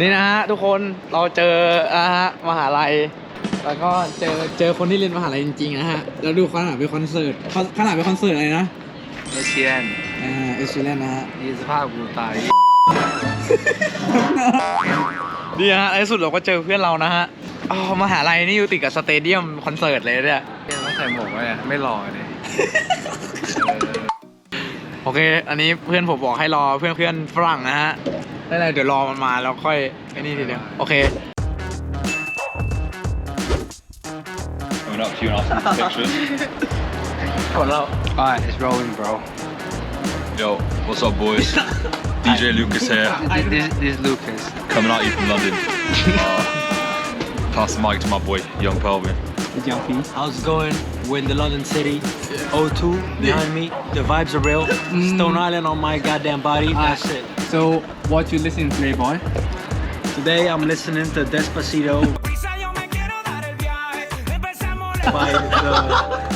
นี่นะฮะทุกคนเราเจออ่าฮะมหาลัย แล้วก็เจอเจอคนที่เรียนมหาลัยจริงๆนะฮะแล้วดูขนาดเป็นคอนเสิร์ตขนาดเป็นคอนเสิร์ตอะไรนะเอเชียนอ่าเอชิเลนนะฮะนี่สภาพกูตายดีฮะในที่สุดเราก็เจอเพื่อนเรานะฮะอ๋อมหาลัยนี่อยู่ติดกับสเตเดียมคอนเสิร์ตเลยเนี่ยต้องใส่หมวกไว้อะไม่รอเลยโอเค อันนี้เพื่อนผมบอกให้รอเพื่อนเพื่อนๆฝรั่งนะฮะ ได้เลยเดี๋ยวรอมันมาแล้วค่อยไอ้นี่ทีเดียวโอเค Coming up to you and asking for pictures. กดเรา Alright it's rolling bro Yo, what's up, boys? DJ Lucas here, this this, this Lucas coming at you from London. Uh, pass the mic to my boy, Young Pelvin. How's it going? We're in the London City. O2 behind me. The vibes are real. Stone Island on my goddamn body. That's it. so what you listen Playboy Today I'm listening to Despacito by the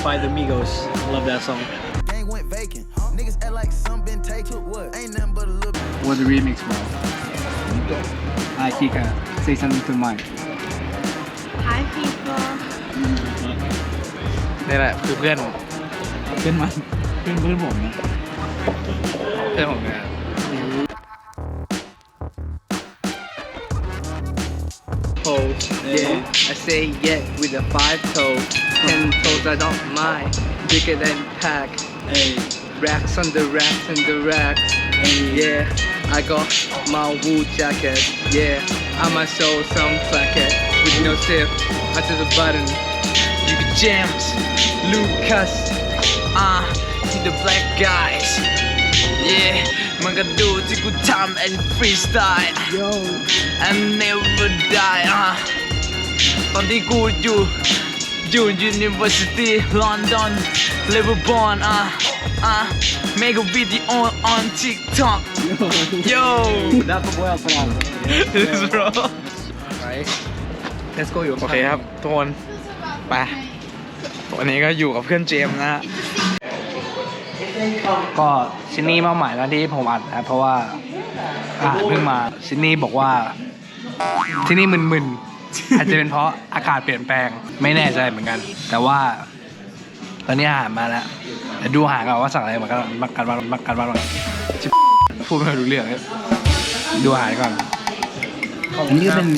by the Migos. Love that song. Gang went vacant. Niggas act like some been taken. What? Ain't nothing but a little was the remix bro I Kika say something to Mike Hi people นี่แหละคือเพื่อนเพื่อนมันเพื่อนเพื่อนผมนะ เพื่อนผมเนี่ย Yeah, I say yeah with a five toe. Ten toes, I don't mind. Bigger than pack. Hey, Racks on the racks and the racks. Yeah, I got my wool jacket. Yeah, I'ma show some placket with no zip. I to the button. You can jams, Lucas. Ah, to the black guys. Yeah, มันก็ดูที่กูทำ and freestyle Yo and never die อะตอนที่กูอยู่อยู่ University London Liverpool อะอะ make a video on TikTok Yo that's the boy up for this is bro Let's go อยู่โอเคครับทุกคนไปวันนี้ก็อยู่กับเพื่อนเจมส์นะฮะ ก็ซินนี่เป้าหมายแล้วที่ผมอัดนะเพราะว่าอ่าเพิ่งมาซินนี่บอกว่าที่นี่มึนๆอาจจะเป็นเพราะอากาศเปลี่ยนแปลงไม่แน่ใจเหมือนกัน แต่ว่า ตอนนี้อาหารมาแล้วเดี๋ยวดูอาหารก่อนว่าสั่งอะไรมากันมากันมามากันมาก่อนชิบพูดไม่รู้เรื่องเลยดูอาหารก่อนอันนี้ก็เป็น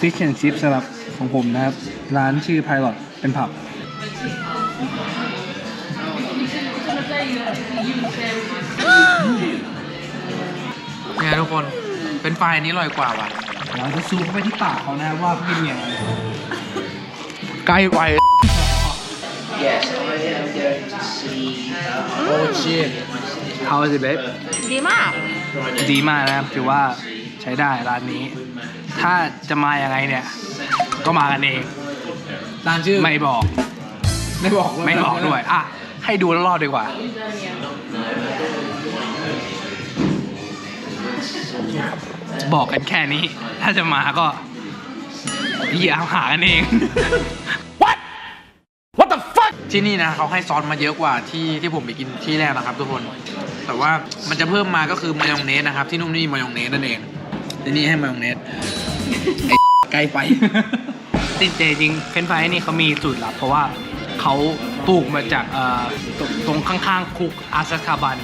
fish and chips สำหรับของผมนะครับ ร้านชื่อ Pilot เป็นผับ เนี่ยทุกคนเป็นไฟล์นี้อร่อยกว่าว่ะเราจะซูมเข้าไปที่ปากเขานะว่าเขากินยังไงใกล้ไปโอ้ชิต How is it babe ดีมาก ดีมากนะครับถือว่าใช้ได้ร้านนี้ ถ้าจะมายังไงเนี่ย ก็มากันเอง ร้านชื่อไม่บอก ไม่บอกไม่บอกด้วย อะ ให้ดูแล้วรอดดีกว่า บอกกันแค่นี้ ถ้าจะมาก็เหยียหากันเอง What What the fuck ที่นี่นะเขาให้ซอสมาเยอะกว่าที่ที่ผมไปกินที่แรกนะครับทุกคน แต่ว่ามันจะเพิ่มมาก็คือมายองเนสนะครับ ที่นู่นไม่มายองเนสนั่นเองที่นี่ให้มายองเนสไอ้ไกล้ไปจริงจริงเฟรนช์ฟรายนี่เขามีสูตรลับเพราะว่าเขาปลูกมาจากตรงตรงข้างๆคุกอาซาคาบัน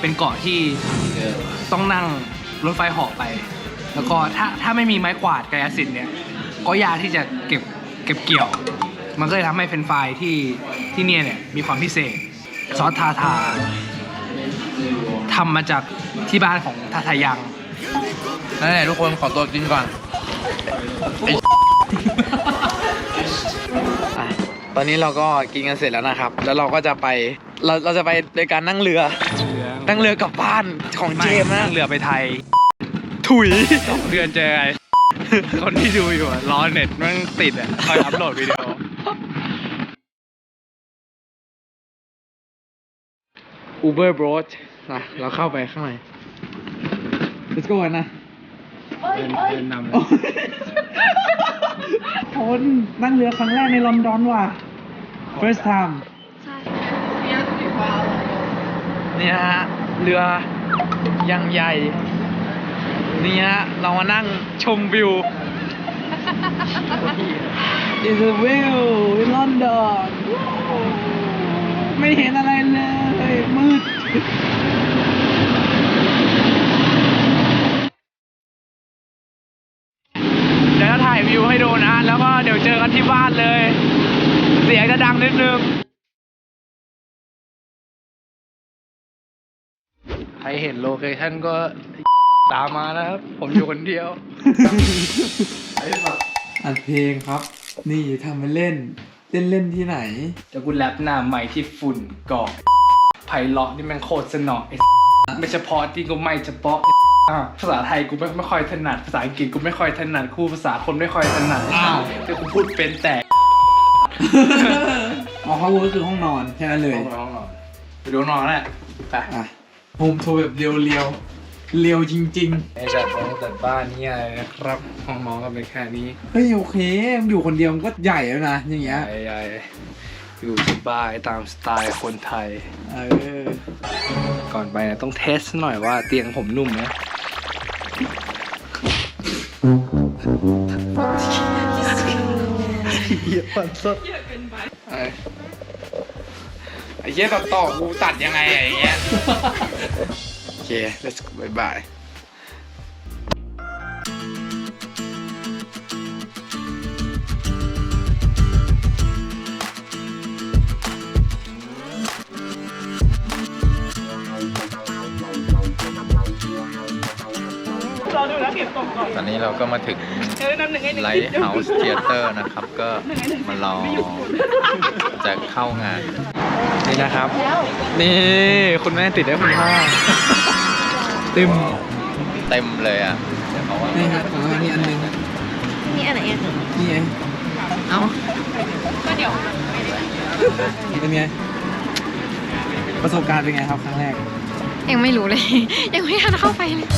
เป็นเกาะที่ต้องนั่งรถไฟเหาะไป แล้วก็ถ้าถ้าไม่มีไม้กวาดกายสิทธิ์เนี่ย ก็ยากที่จะเก็บเก็บเกี่ยว มันก็เลยทำให้เฟรนช์ฟรายที่ที่เนี่ยเนี่ยมีความพิเศษซอสทาทาทำมาจากที่บ้านของทาทายังนั่นแหละทุกคนขอตัวกินก่อนไอ้อะตอนนี้เราก็กินกันเสร็จแล้วนะครับ แล้วเราก็จะไป เราเราจะไปโดยการนั่งเรือ นั่งเรือกลับบ้านของเจมส์นะนั่งเรือไปไทย ถุยสองเดือนเจอไอ้คนที่ดูอยู่อะรอเน็ตมันติดอะคอยอัพโหลดวิดีโออูเบอร์โบรดนะเราเข้าไปข้างใน let's go กันนะเดินเดินนำคนนั่งเรือครั้งแรกในลอนดอนว่ะ first time ใช่เนี่ฮะเรือยังใหญ่นี่ฮะเรามานั่งชมวิว Is a view in London ไม่เห็นอะไรเลย มืดเดี๋ยวจะถ่ายวิวให้ดูนะ แล้วก็เดี๋ยวเจอกันที่บ้านเลย เสียงจะดังนิดนึง รเห็นโลเคชั่นก็ตามมานะครับ ผมอยู่คนเดียวอัดเพลงครับ นี่ทำไปเล่น เล่นเล่นที่ไหน จะกูแรปหน้าใหม่ที่ฝุ่นกรอบไพเราะนี่แมันโคตรสนอไอ้ไม่เฉพาะที่กูไม่เฉพาะไอ้อะภาษาไทยกูไม่ไม่ค่อยถนัด ภาษาอังกฤษกูไม่ค่อยถนัดคู่ภาษาคนไม่ค่อยถนัดอ้าวแต่กูพูดเป็นแต่อ๋อเขาก็คือห้องนอนแค่นั้นเลยห้องนอนห้องนอนไปดูห้องนอนแหละไปอะ โฮมทัวร์แบบเรียวเรียวๆเรียวจริงไอ้จัดบ้านจัดบ้านเนี่ยนะครับห้องนอนก็เป็นแค่นี้ๆเฮ้ยโอเคมันอยู่คนเดียวมันก็ใหญ่แล้วนะอย่างเงี้ยใหญ่ๆอยู่สบายตามสไตล์คนไทยเออก่อนไปนะต้องเทสหน่อยว่าเตียงผมนุ่มไหมไอ้เหี้ยตัดต่อกูตัดยังไงอะอย่างเงี้ย โอเค let's go bye bye ตอนนี้เราก็มาถึงไลท์เฮาส์เทเตอร์นะครับ ก็มารอจะเข้างาน นี่นะครับ นี่ คุณแม่ติดได้คุณพ่อเต็มเต็มเลยอะเดี๋ยวเขาว่านี่ครับของเรานี่อันหนึงนี่อันไหนอะนี่เองเอ้าก็เดี๋ยวเป็นไงประสบการณ์เป็นไงครับครั้งแรกยังไม่รู้เลย ยังไม่ทันเข้าไปเลย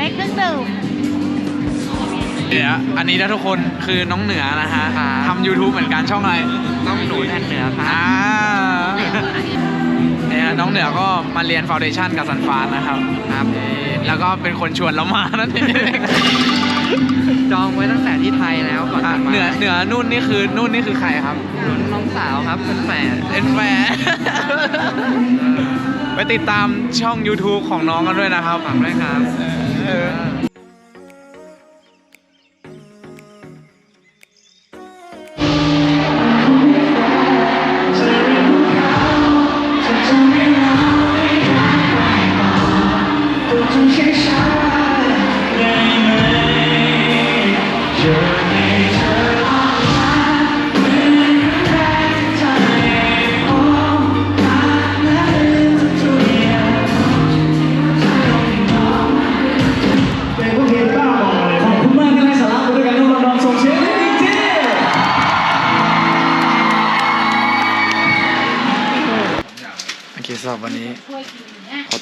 ได้เครื่องดื่มเดี๋ยวอันนี้นะทุกคนคือน้องเหนือนะฮะทำ YouTube เหมือนกันช่องอะไรต้องหนูแทนเหนือครับ อ่าเนี่ยน้องเหนือก็มาเรียนฟาวเดชั่นกับสันฟานนะครับครับ แล้วก็เป็นคนชวนเรามานั่นเองจองไว้ตั้งแต่ที่ไทยแล้วก่อนอะจะมาเหนือเหนือนุ่นนี่คือนุ่นนี่คือใครครับน้องสาวครับเป็นแฝดเป็นแฟน ไปติดตามช่อง YouTube ของน้องกันด้วยนะครับ ฝากด้วยครับ เ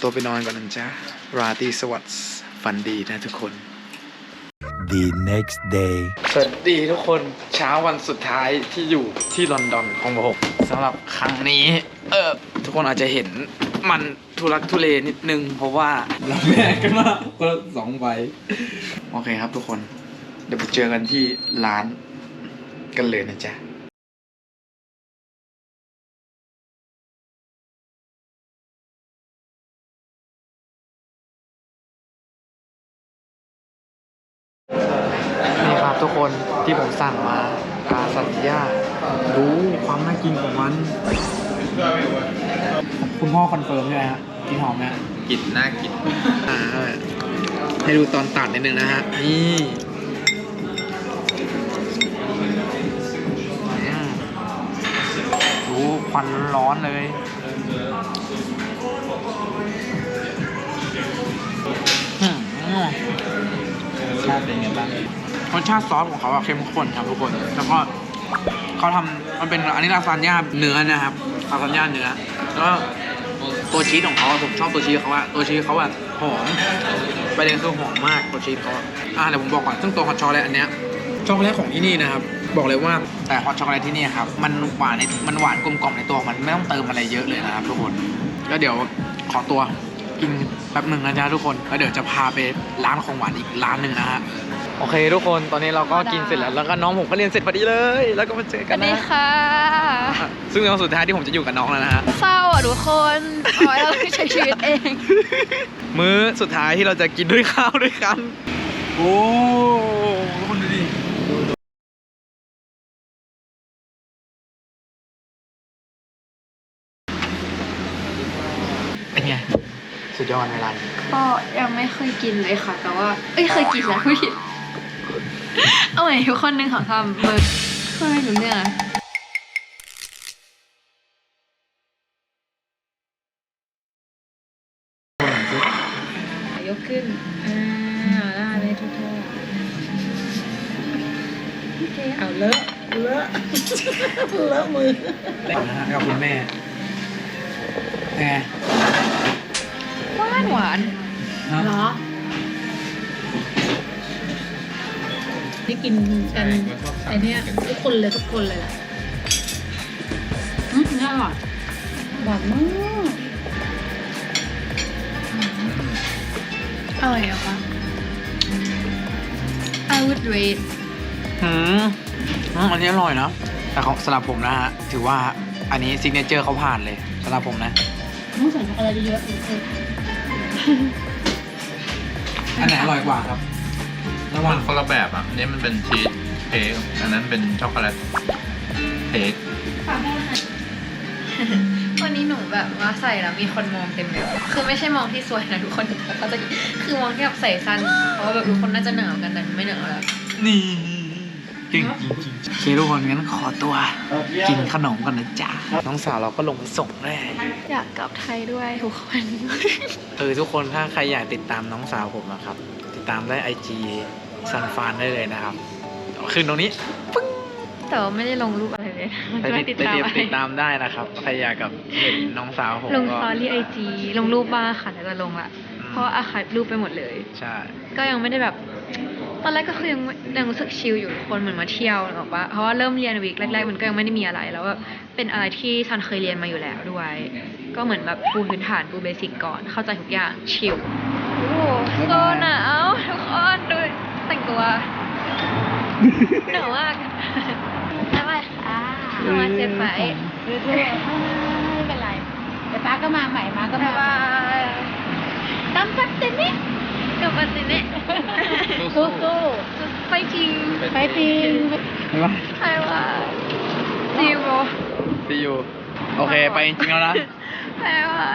ตัวไปนอนก่อนนะจ๊ะ ราตรีสวัสดิ์ฝันดีนะทุกคน The next day. สวัสดีทุกคนเช้าวันสุดท้ายที่อยู่ที่ลอนดอนของผมสำหรับครั้งนี้ เออทุกคนอาจจะเห็นมันทุลักทุเลนิดนึง เพราะว่าเราแบกกันมาคนละสองใบ โอเคครับทุกคน เดี๋ยวไปเจอกันที่ร้านกันเลยนะจ๊ะ ทุกคนที่ผมสั่งมาอาสัญญารู้ความน่ากินของมัน คุณพ่อคอนเฟิร์มใช่ไหมฮะกินหอมไหมกินน่ากินให้ดูตอนตัดนิดนึงนะฮะ นี่รู้ควันร้อนเลยรสชาติเป็นไงบ้าง รสชาติซอสของเขาอะเข้มข้นครับทุกคน แล้วก็เขาทำมันเป็นอันนี้ลาซานญ่าเนื้อนะครับลาซานญ่าเนื้อแล้วก็ตัวชีสของเขาผมชอบตัวชีสเขาอะตัวชีสเขาอะหอมประเด็นคือหอมมากตัวชีสเขาอ่าเดี๋ยวผมบอกก่อนซึ่งตัวฮอตช็อกโกแลตอันเนี้ยช็อกโกแลตของที่นี่นะครับบอกเลยว่าแต่ฮอตช็อกโกแลตที่นี่ครับมันหวานในมันหวานกลมกล่อมในตัวมันไม่ต้องเติมอะไรเยอะเลยนะครับทุกคนแล้วเดี๋ยวขอตัวกินแป๊บหนึ่งนะจ๊ะทุกคนแล้วเดี๋ยวจะพาไปร้านของหวานอีกร้านหนึ่งนะฮะ โอเคทุกคนตอนนี้เราก็กินเสร็จแล้วแล้วก็น้องผมก็เรียนเสร็จพอดีเลย แล้วก็มาเจอสกัวันสนะดีค่ะ ซึ่งเป็นวันสุดท้ายที่ผมจะอยู่กับน้องแล้วนะฮะเศร้าอะทุกคนเอาไว้เราใช้ชีวิตเอง มื้อสุดท้ายที่เราจะกินด้วยข้าวด้วยกันโอ้ทุกคนดูดิเป็นไงสุดยอดในร้านก็ยังไม่เคยกินเลยค่ะ แต่ว่า เอ้ยเคยกินแล้วพี่ เอาใหม่ทุกคนหนึ่งของทำมือเพื่อไม่รู้เรื่องอะยกขึ้น อ่าได้เลยทุกท่โอเค เอาเลอะนะฮะกับคุณแม่แม่หวานหวานเนาะที่กินกันไอเนี้ยทุกคนเลยทุกคนเลยแหละอืมน่าอร่อยหวานมากอร่อยเหรอคะ I would rate หืมอืมอันนี้อร่อยนะแต่ของสำหรับผมนะฮะ ถือว่าอันนี้ซิกเนเจอร์เขาผ่านเลยสำหรับผมนะต้องใส่ช็อกโกแลตเยอะๆเอออันไหนอร่อยกว่าครับ ระหว่างคนละแบบอะอันนี้มันเป็นชีสเค้กอันนั้นเป็นช็อกโกแลตเค้กวันนี้หนูแบบว่าใส่แล้วมีคนมองเต็มเลยคือไม่ใช่มองที่สวยนะทุกคนเขาใจะคือมองที่แบบใส่สั้น เพราะว่าแบบทุกคนน่าจะเหนาวกันแต่ไม่เหนาวแล้ว นี่เก่งจริงๆโอเคทุกคนงั้นขอตัว กินขนมกันนะจ๊ะน้องสาวเราก็ลงไปส่งแน่ อยากกลับไทยด้วยทุกคน เออทุกคนถ้าใครอยากติดตามน้องสาวผมนะครับ ติดตามได้ IG ซันฟานได้เลยนะครับขึ้นตรงนี้แต่ว่าไม่ได้ลงรูปอะไรเลยไปไม่ติติดดตามไปอะไรติดตามได้นะครับใครอยากกับเห็นน้องสาวผมลงก็สตอรี่ไอจีลงรูปบ้างค่ะแล้วก็ลงละเพราะว่าอาคัดรูปไปหมดเลย ใช่ ก็ยังไม่ได้แบบ ตอนแรกก็คือยังไม่ยังรู้สึกชิลอยู่ทุกคนเหมือนมาเที่ยวหรอกปะเพราะว่าเริ่มเรียนวีคแรกๆมันก็ยังไม่ได้มีอะไร แล้วแบบเป็นอะไรที่ซันเคยเรียนมาอยู่แล้วด้วย ก็เหมือนแบบปูพื้นฐานปูเบสิกก่อนเข้าใจทุกอย่างชิล โอ้โซหนาวทุกคนดูแต่งตัวหนาวมากบ๊ายบายค่ะมาเซนไปไม่เป็นไรเดี๋ยวป้าก็มาใหม่มาก็มาบายกัมปัตเตเน่กัมปัตเตเน่สู้ไปจริงไปจริงบ๊ายบายไปว่าซีโร่ see you โอเค ไปจริงๆแล้วนะ ไปว่า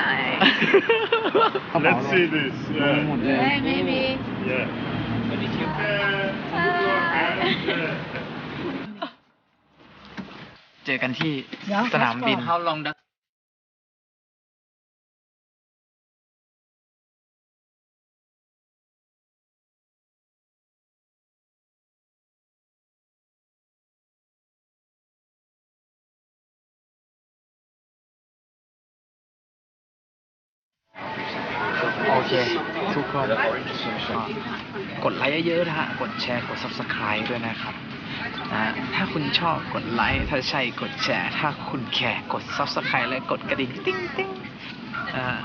Let's see this หมดเลย ไม่มีเจอกันที่สนามบิน How long does โอเค ทุกคนกดไลค์เยอะๆนะฮะ กดแชร์ กด subscribe ด้วยนะครับนะถ้าคุณชอบกดไลค์ ถ้าใช่กดแชร์ ถ้าคุณแคร์กด subscribe และกดกระดิ่ง ติ๊งติ๊งอ่า